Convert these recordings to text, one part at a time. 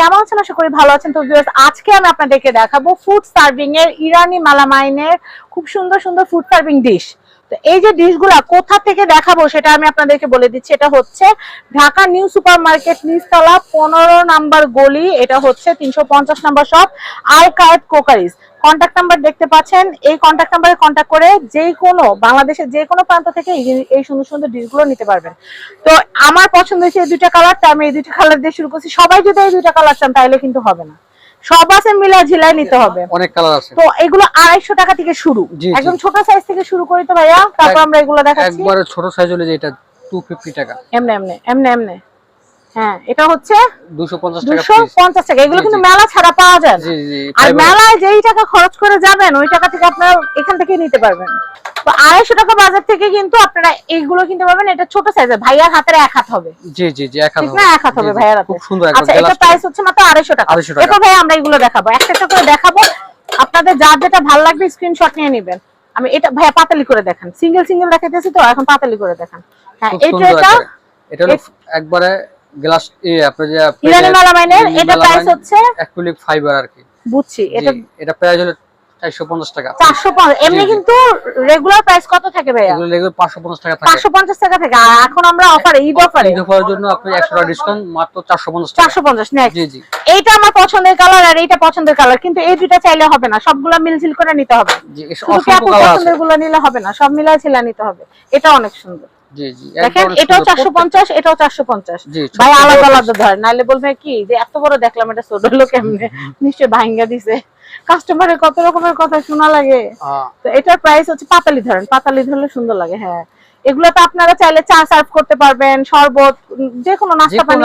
কেমন আছেন? ভালো আছেন। তো আজকে আমি আপনাদেরকে দেখাবো ফুড সার্ভিং এর ইরানি মালামাইনের খুব সুন্দর সুন্দর ফুড সার্ভিং ডিশ তো এই যে ডিশগুলা কোথা থেকে দেখাবো সেটা আমি আপনাদেরকে বলে দিচ্ছি। এটা হচ্ছে ঢাকা নিউ সুপার মার্কেট নিচতলা পনেরো নাম্বার গলি। এটা হচ্ছে তিনশো পঞ্চাশ নাম্বার শপ আল কোকারিজ কন্ট্যাক্ট নাম্বার দেখতে পাচ্ছেন। এই কন্ট্যাক্ট নাম্বারে কন্ট্যাক্ট করে যে কোনো বাংলাদেশের যে কোনো প্রান্ত থেকে এই- সুন্দর সুন্দর ডিশগুলো নিতে পারবেন। তো আমার পছন্দ হয়েছে এই দুইটা কালার তো আমি এই দুইটা কালার দিয়ে শুরু করছি। সবাই যদি এই দুইটা কালার চান তাহলে কিন্তু হবে না। সব আছে মিলা ঝিলাই নিতে হবে। অনেক কালার আছে। তো এগুলো আড়াইশো টাকা থেকে শুরু। একদম ছোট সাইজ থেকে শুরু করি তো ভাইয়া। তারপর আমরা এগুলো দেখাচ্ছি। একবারে ছোট সাইজ হলে যে এটা টু ফিফটি টাকা। এমনে এমনে এমনে এমনে। হ্যাঁ এটা হচ্ছে টাকা দুশো পিস পঞ্চাশ টাকা। এগুলো কিন্তু মেলা ছাড়া পাওয়া যায় জি জি আর মেলায় যেই টাকা খরচ করে যাবেন ওই টাকা থেকে আপনারা এখান থেকে নিতে পারবেন। তো আড়াইশো টাকা বাজার থেকে কিন্তু আপনারা এইগুলো কিনতে পারবেন। এটা ছোট সাইজের ভাইয়ার হাতের এক হাত হবে। জি জি জি এক হাত হবে। এক হাত হবে জি, জি, ভাইয়ার হাতে খুব সুন্দর আচ্ছা এটা প্রাইস হচ্ছে মাত্র 250 টাকা। এরপর ভাই আমরা এগুলো দেখাবো। একটা একটা করে দেখাবো। আপনাদের যার যেটা ভালো লাগবে স্ক্রিনশট নিয়ে নেবেন। আমি এটা ভাইয়া পাতালি করে দেখান। সিঙ্গেল সিঙ্গেল দেখাইতেছি তো এখন পাতালি করে দেখান। হ্যাঁ। এটা হলো একবারে গ্লাস এ আপনার যে ইরানি মালামাইনের এটা প্রাইস হচ্ছে অ্যাক্রিলিক ফাইবার আর কি। বুঝছি এটা এটা প্রাইস হলো 450 টাকা। চারশো পঞ্চাশ এমনি জি, জি। কিন্তু রেগুলার প্রাইস কত থাকে ভাইয়া? লেগে 550 টাকা থাকে। পাঁচশো পঞ্চাশ টাকা থেকে আর এখন আমরা অফারে ঈদ অফারে ঈদ অফারের জন্য আপনি 100 টাকা ডিসকাউন্ট মাত্র 450 টাকা। চারশো পঞ্চাশ নেক্সট জি জি। এইটা আমার পছন্দের কালার আর এইটা পছন্দের কালার কিন্তু এই দুইটা চাইলে হবে না সবগুলা মিলঝিল করে নিতে হবে। জি অসংখ্য কালার আছে। পছন্দেরগুলো নিলে হবে না সব ছিলা নিতে হবে এটা অনেক সুন্দর। দেখেন একদম এটাও চারশো পঞ্চাশ এটাও চারশো পঞ্চাশ। ভাই আলাদা আলাদা ধর নাইলে বলবে কি যে এত বড় দেখলাম এটা ছোট লোক এমনি নিশ্চয় ভাঙ্গা দিছে। কাস্টমারের কত রকমের কথা শোনা লাগে। হ্যাঁ, তো এটার প্রাইস হচ্ছে পাতালি ধরেন পাতালি ধরলে সুন্দর লাগে হ্যাঁ। এগুলো তো আপনারা চাইলে চা সার্ভ করতে পারবেন শরবত যে কোনো নাস্তা পানি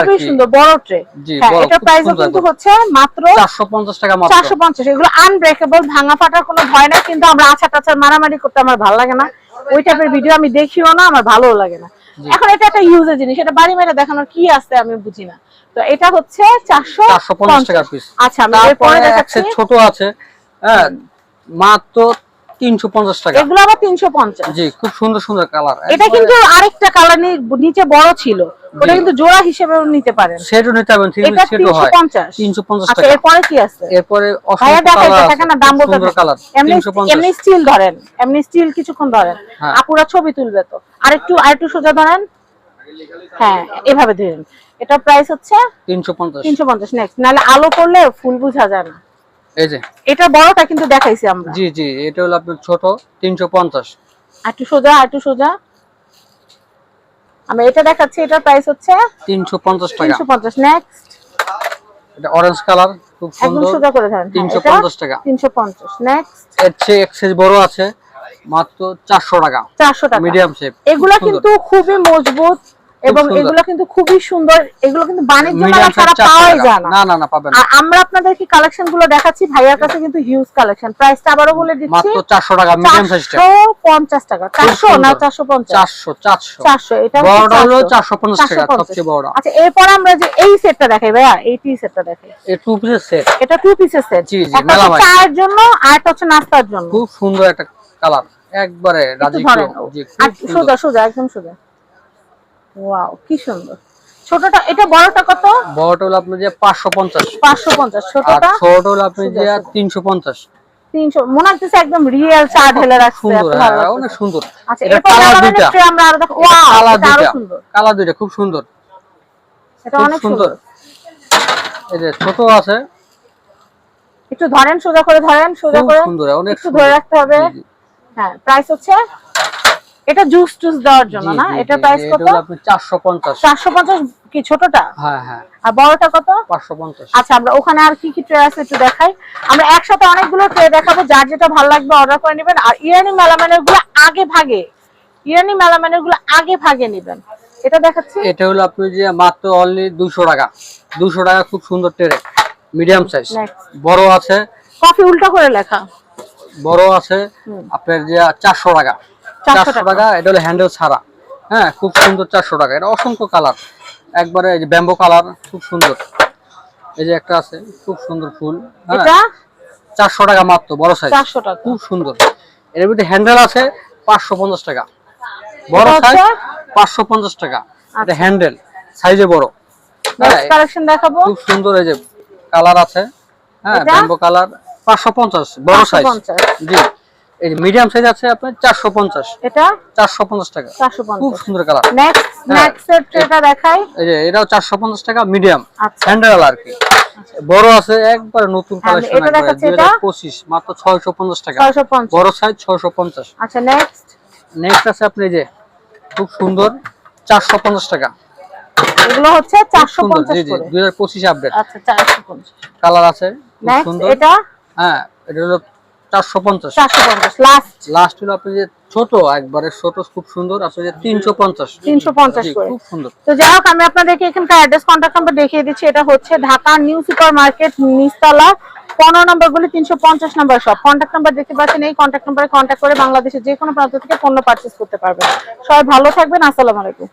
খুবই সুন্দর বড় ট্রে। হ্যাঁ এটার প্রাইস কিন্তু হচ্ছে মাত্র 450 টাকা মাত্র। চারশো পঞ্চাশ। এগুলো আনব্রেকেবল ভাঙা ফাটার কোনো ভয় নাই কিন্তু আমরা আছাড় টাছাড় মারামারি করতে আমার ভালো লাগে না। ওই টাইপের ভিডিও আমি দেখিও না আমার ভালো লাগে না। এখন এটা একটা ইউজের জিনিস এটা বাড়ি মেয়েটা দেখানোর কি আছে আমি বুঝি না। তো এটা হচ্ছে চারশো 450 টাকা পিস আচ্ছা ছোট আছে হ্যাঁ মাত্র 350 টাকা। এগুলো আবার জি খুব সুন্দর সুন্দর কালার এটা কিন্তু আরেকটা কালার নিচে বড় ছিল। ওটা কিন্তু জোড়া হিসেবেও নিতে পারেন। সেটও নিতে পারবেন থ্রি এটা সেটও হয়। পঞ্চাশ। 350 আচ্ছা এরপরে কি আছে? এরপরে ভাইয়া দেখাইতে কালার না দাম বলতে কালার এমনি এমনি স্টিল ধরেন এমনি স্টিল কিছুক্ষণ ধরেন। হ্যাঁ। আপুরা ছবি তুলবে তো। আর আরেকটু আরেকটু সোজা ধরেন। হ্যাঁ এভাবে ধরেন। এটা প্রাইস হচ্ছে 350 তিনশো পঞ্চাশ। নেক্সট নাহলে আলো করলে ফুল বোঝা যায় না। এই যে। এটা বড়টা কিন্তু দেখাইছি আমরা। জি জি এটা হলো আপনার ছোট 350 আরেকটু সোজা আরেকটু সোজা। আমরা এটা দেখাচ্ছি এটার প্রাইস হচ্ছে 350 টাকা। তিনশো পঞ্চাশ নেক্সট এটা অরেঞ্জ কালার খুব একদম সুন্দর। সোজা করে ধরেন 350 টাকা। তিনশো পঞ্চাশ নেক্সট এর চেয়ে এক size বড় আছে মাত্র 400 টাকা। চারশো টাকা। মিডিয়াম শেপ এগুলা কিন্তু খুবই মজবুত এবং এগুলো কিন্তু খুবই সুন্দর এগুলো কিন্তু বাণিজ্য মেলা ছাড়া পাওয়াই যায় না। না না না পাবেন আর আমরা আপনাদেরকে কালেকশনগুলো দেখাচ্ছি ভাইয়ার কাছে কিন্তু হিউজ কালেকশন প্রাইসটা আবারও বলে দিচ্ছি। মাত্র 400 টাকা মিডিয়াম সাইজটা চারশো পঞ্চাশ টাকা। চারশো না সুন্দর। চারশো পঞ্চাশ? 400 400 এটা বড়টা হলো 450 টাকা সবচেয়ে বড়। আচ্ছা এরপর আমরা যে এই সেটটা দেখাই ভাইয়া এই টি সেটটা দেখাই। এই টু পিসের সেট এটা টু পিসের সেট জি, জি, মেলা ভাই। চায়ের জন্য আর হচ্ছে নাস্তার জন্য। খুব সুন্দর একটা কালার একবারে রাজি জি সোজা সোজা একদম সোজা। ওয়াও কি সুন্দর। ছোটটা এটা বড়টা কত? বড়টা হলো আপনার যে 550 পাঁচশো পঞ্চাশ আর ছোটটা? ছোট হলো আপনি যে সোজা, সোজা। 350 তিনশো মনে হচ্ছে একদম রিয়েল চা ঢেলে রাখছে। অনেক সুন্দর। আচ্ছা এটা কালার দুইটা। আমরা আরও দেখো ওয়াও কালার দুইটা। কালার দুইটা খুব সুন্দর। এটা অনেক সুন্দর। এই যে ছোট আছে। একটু ধরেন সোজা করে ধরেন সোজা করে। সুন্দর অনেক ধরে রাখতে হবে। হ্যাঁ প্রাইস হচ্ছে এটা জুস টুস দেওয়ার জন্য না? এটা প্রাইস কত? হলো আপনি 450 চারশো পঞ্চাশ কি ছোটটা? হ্যাঁ হ্যাঁ। আর বড়টা কত? 550 আচ্ছা আমরা ওখানে আর কি কি ট্রে আছে একটু দেখাই। আমরা একসাথে অনেকগুলো ট্রে দেখাবো যার যেটা ভালো লাগবে অর্ডার করে নেবেন। আর ইরানি মেলামানেরগুলো আগে ভাগে ইরানি মেলামানেরগুলো আগে ভাগে নেবেন। এটা দেখাচ্ছি। এটা হলো আপনি যে মাত্র অনলি 200 টাকা। 200 টাকা খুব সুন্দর টেরে মিডিয়াম সাইজ বড় আছে। কফি উল্টো করে লেখা। বড় আছে। আপনার যে 400 টাকা। 400 400 টাকা। এটা হলো হ্যান্ডেল ছাড়া। হ্যাঁ খুব সুন্দর 400 টাকা। এটা অসংখ্য কালার একবারে এই যে ব্যাম্বো কালার খুব সুন্দর। এই যে একটা আছে খুব সুন্দর ফুল। হ্যাঁ 400 টাকা মাত্র বড় সাইজ চারশো টাকা। খুব সুন্দর। এর ভিতরে হ্যান্ডেল আছে 550 টাকা। বড় সাইজ হচ্ছে? 550 টাকা। এটা আচ্ছা। হ্যান্ডেল সাইজে বড়। কালেকশন দেখাবো। খুব সুন্দর এই যে কালার আছে। হ্যাঁ? ব্যাম্বো কালার পাঁচশো পঞ্চাশ বড় সাইজ জি। এই মিডিয়াম সাইজ আছে আপনার চারশো পঞ্চাশ। এটা? চারশো পঞ্চাশ টাকা। চারশো খুব সুন্দর কালার নেক্সট হ্যাঁ। নেক্সট এটা দেখাই। এই যে এটাও চারশো পঞ্চাশ টাকা মিডিয়াম আচ্ছা। হ্যান্ডেল আর কি। বড় আছে একবার নতুন হ্যাঁ, কালেকশন এটা দেখাচ্ছি এটা? হাজার পঁচিশ মাত্র ছয়শো পঞ্চাশ টাকা। ছয়শো পঞ্চাশ। বড় সাইজ ছয়শো পঞ্চাশ। আচ্ছা নেক্সট নেক্সট আছে আপনি যে খুব সুন্দর চারশো পঞ্চাশ টাকা। এগুলো হচ্ছে চারশো সুন্দর। পঞ্চাশ জি জি করে। দুই হাজার পঁচিশে আপডেট আচ্ছা চারশো পঞ্চাশ। কালার আছে খুব সুন্দর। এটা? হ্যাঁ এটা হলো চারশো পঞ্চাশ। চারশো পঞ্চাশ। লাস্ট লাস্ট হলো আপনি যে ছোট একবারে ছোট খুব সুন্দর আপনি যে তিনশো পঞ্চাশ। তিনশো পঞ্চাশ খুব সুন্দর। তো যাই হোক আমি আপনাদেরকে এখানকার অ্যাড্রেস কন্ট্যাক্ট নাম্বার দেখিয়ে দিচ্ছি। এটা হচ্ছে ঢাকা নিউ সুপার মার্কেট নিচতলা পনেরো নম্বর বলে তিনশো পঞ্চাশ নম্বর সব কন্ট্যাক্ট নাম্বার দেখতে পাচ্ছেন এই কন্ট্যাক্ট নাম্বারে কন্ট্যাক্ট করে বাংলাদেশের যে কোনো প্রান্ত থেকে পণ্য পার্চেস করতে পারবেন। সবাই ভালো থাকবেন আসসালামু আলাইকুম।